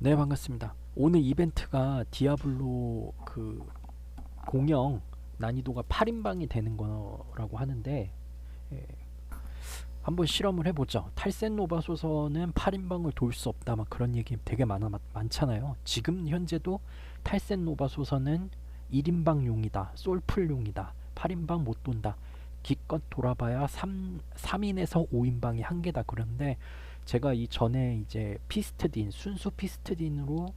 네 반갑습니다. 오늘 이벤트가 디아블로 그 공영 난이도가 8인방이 되는 거라고 하는데 예, 한번 실험을 해보죠. 탈센 노바 소서는 8인방을 돌 수 없다 막 그런 얘기 되게 많아 많잖아요. 지금 현재도 탈센 노바 소서는 1인방용이다, 솔풀용이다, 8인방 못 돈다. 기껏 돌아봐야 3, 3인에서 5인방이 한계다 그런데 제가 이 전에 이제 피스트딘 순수 피스트딘으로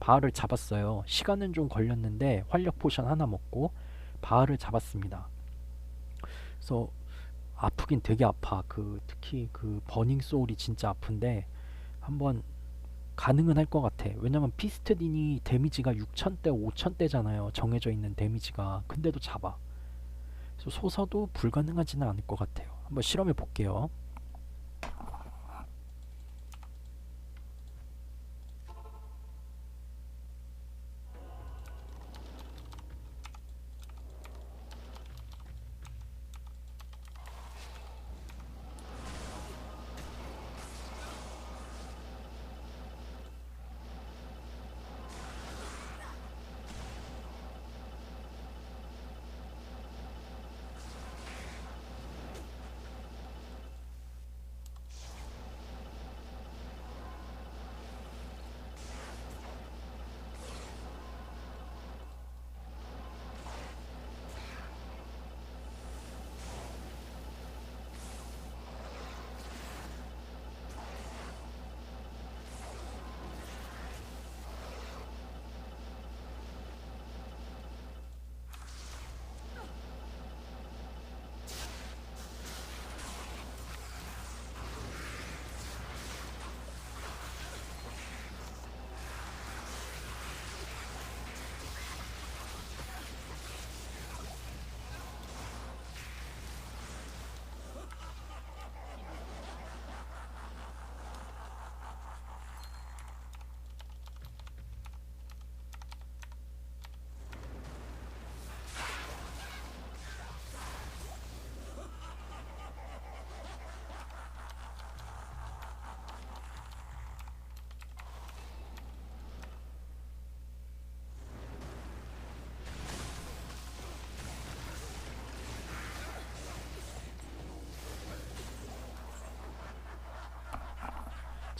바알을 잡았어요. 시간은 좀 걸렸는데 활력 포션 하나 먹고 바알을 잡았습니다. 그래서 아프긴 되게 아파. 그 특히 그 버닝 소울이 진짜 아픈데 한번 가능은 할 것 같아. 왜냐면 피스트딘이 데미지가 6천대, 5천대잖아요. 정해져 있는 데미지가. 근데도 잡아. 그래서 소서도 불가능하지는 않을 것 같아요. 한번 실험해 볼게요.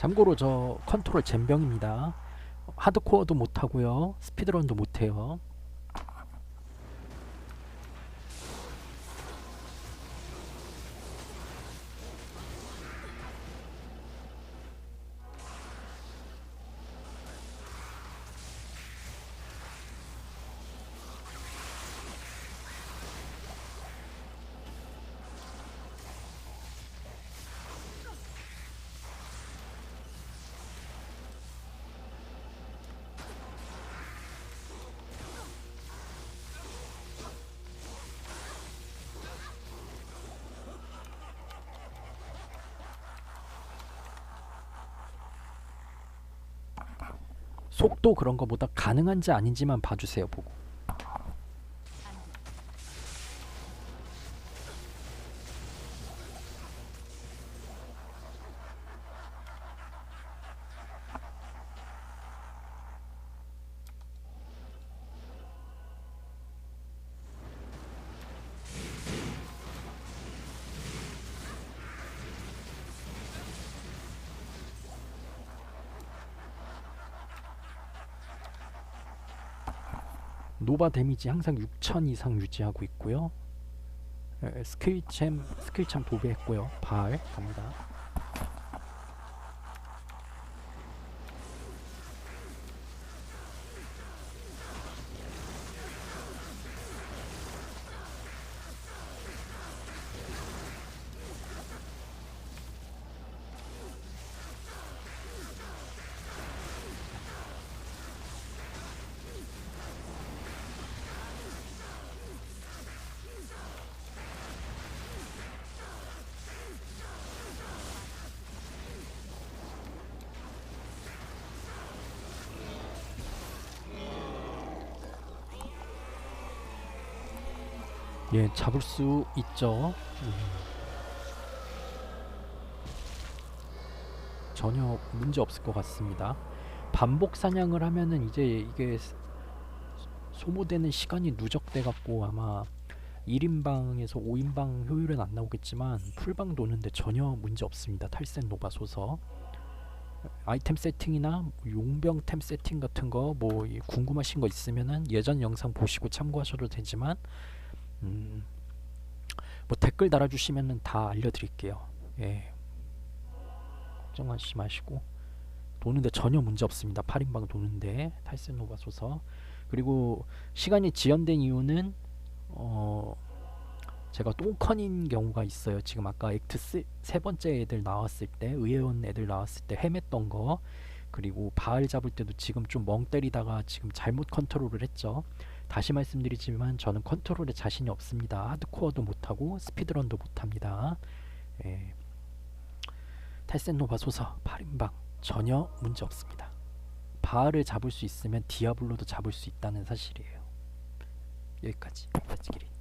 참고로 저 컨트롤 잼병입니다. 하드코어도 못하고요. 스피드런도 못해요. 속도 그런 거보다 가능한지 아닌지만 봐주세요. 보고. 노바 데미지 항상 6000 이상 유지하고 있고요. 에, 스킬챔 스킬참 도배했고요. 발 갑니다. 예, 잡을 수 있죠. 음. 전혀 문제 없을 것 같습니다. 반복 사냥을 하면은 이제 이게 스- 소모되는 시간이 누적돼 갖고 아마 1인방에서 5인방 효율은 안 나오겠지만 풀방 도는데 전혀 문제 없습니다. 탈센 노바 소서 아이템 세팅이나 용병템 세팅 같은 거 뭐 궁금하신 거 있으면은 예전 영상 보시고 참고하셔도 되지만 음, 뭐 댓글 달아주시면은 다 알려드릴게요. 예, 걱정하지 마시고 도는데 전혀 문제 없습니다. 8인방 도는데 탈센 노바 소서 그리고 시간이 지연된 이유는 어 제가 똥컨인 경우가 있어요. 지금 아까 액트 스, 세 번째 애들 나왔을 때 의회원 애들 나왔을 때 헤맸던 거 그리고 바알 잡을 때도 지금 좀 멍 때리다가 지금 잘못 컨트롤을 했죠. 다시 말씀드리지만 저는 컨트롤에 자신이 없습니다. 하드코어도 못하고 스피드런도 못합니다. 예. 탈센노바 소서 8인방 전혀 문제 없습니다. 바알을 잡을 수 있으면 디아블로도 잡을 수 있다는 사실이에요. 여기까지. 렛츠기리.